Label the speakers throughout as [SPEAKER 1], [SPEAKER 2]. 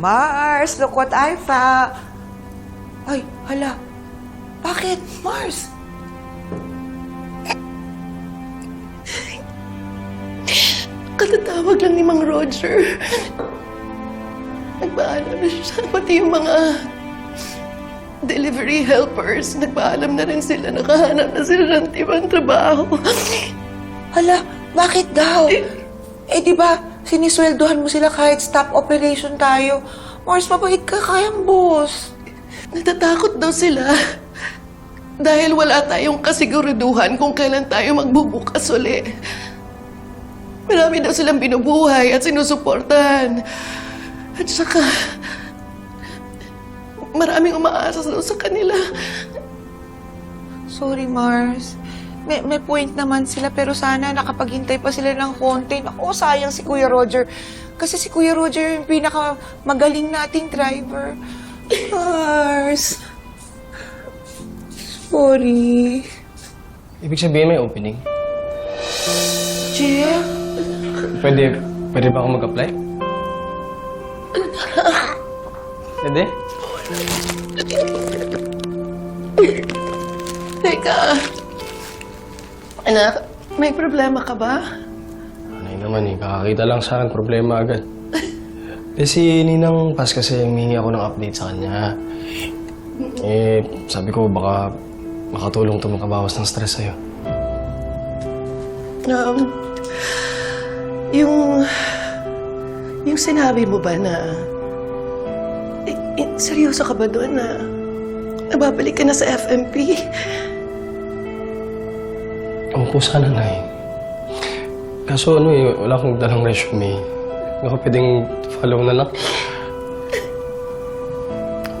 [SPEAKER 1] Mars, look what I found. Ay, hala. Bakit? Mars?
[SPEAKER 2] Katatawag lang ni Mang Roger. Nagpaalam na siya. Pati yung mga delivery helpers, nagpaalam na rin sila. Nakahanap na sila ng ibang trabaho.
[SPEAKER 1] Hala, bakit daw? Eh, di ba, sinisweldohan mo sila kahit stop operation tayo. Mars, mabait ka, kayang boss.
[SPEAKER 2] Natatakot daw sila. Dahil wala tayong kasiguraduhan kung kailan tayo magbubukas uli. Marami daw silang binubuhay at sinusuportahan. At saka, maraming umaasa daw sa kanila.
[SPEAKER 1] Sorry, Mars. May, may point naman sila, pero sana nakapaghintay pa sila ng konti. Naku, sayang si Kuya Roger. Kasi si Kuya Roger yung pinaka magaling nating driver. Mars. Sorry.
[SPEAKER 3] Ibig sabihin may opening.
[SPEAKER 1] Jeff?
[SPEAKER 3] Pwede, pwede ba ako mag-apply? Pwede?
[SPEAKER 2] Teka, anak, may problema ka ba?
[SPEAKER 3] Anay naman eh, kakakita lang sa akin, problema agad. Eh si Ninang Paz kasi humingi ako ng update sa kanya. Eh, sabi ko baka makatulong to makabawas ng stress sa'yo.
[SPEAKER 2] Um, yung... Yung sinabi mo ba na... Eh, eh, seryoso ka ba doon na... Nababalik ka na sa FMP?
[SPEAKER 3] Ko sana na eh. Kaso ano eh, wala akong dalang resume. Hindi ako pwedeng follow na lang.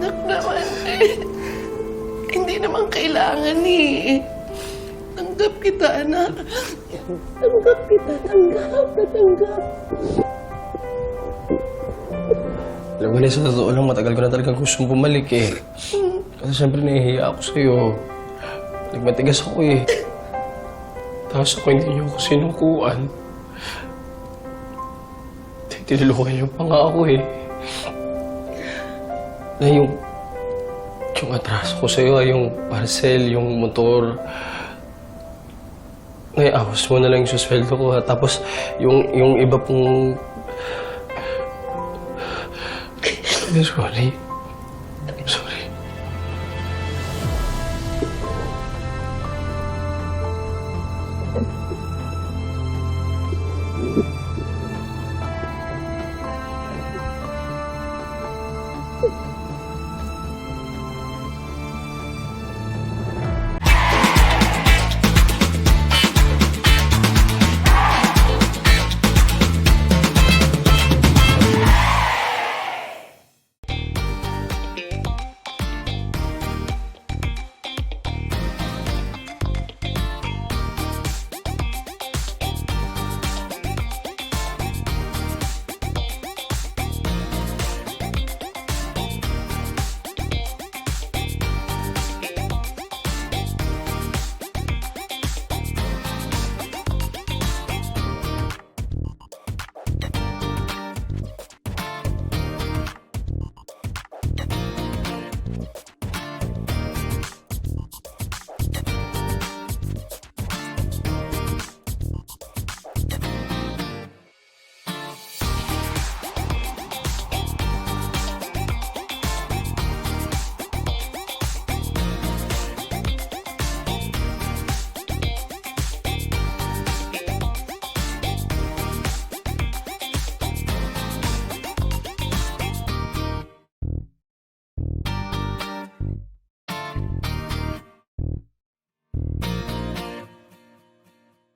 [SPEAKER 2] Nak naman eh. Hindi naman kailangan eh. Tanggap kita, anak. Tanggap kita, tanggap, tanggap.
[SPEAKER 3] Alam mo na sa totoo lang, matagal ko na talagang gustong bumalik eh. Kasi siyempre nahihiya ako sa'yo. Nagmatigas ako eh. Tapos ako hindi niyo ako sinukuan. Tinulungan niyo pa nga ako eh. Na yung... Yung atraso ko sa'yo, ay yung parcel, yung motor. Naiawas mo na lang yung susweldo ko ha. Tapos yung, yung iba pong I'm sorry. I'm sorry.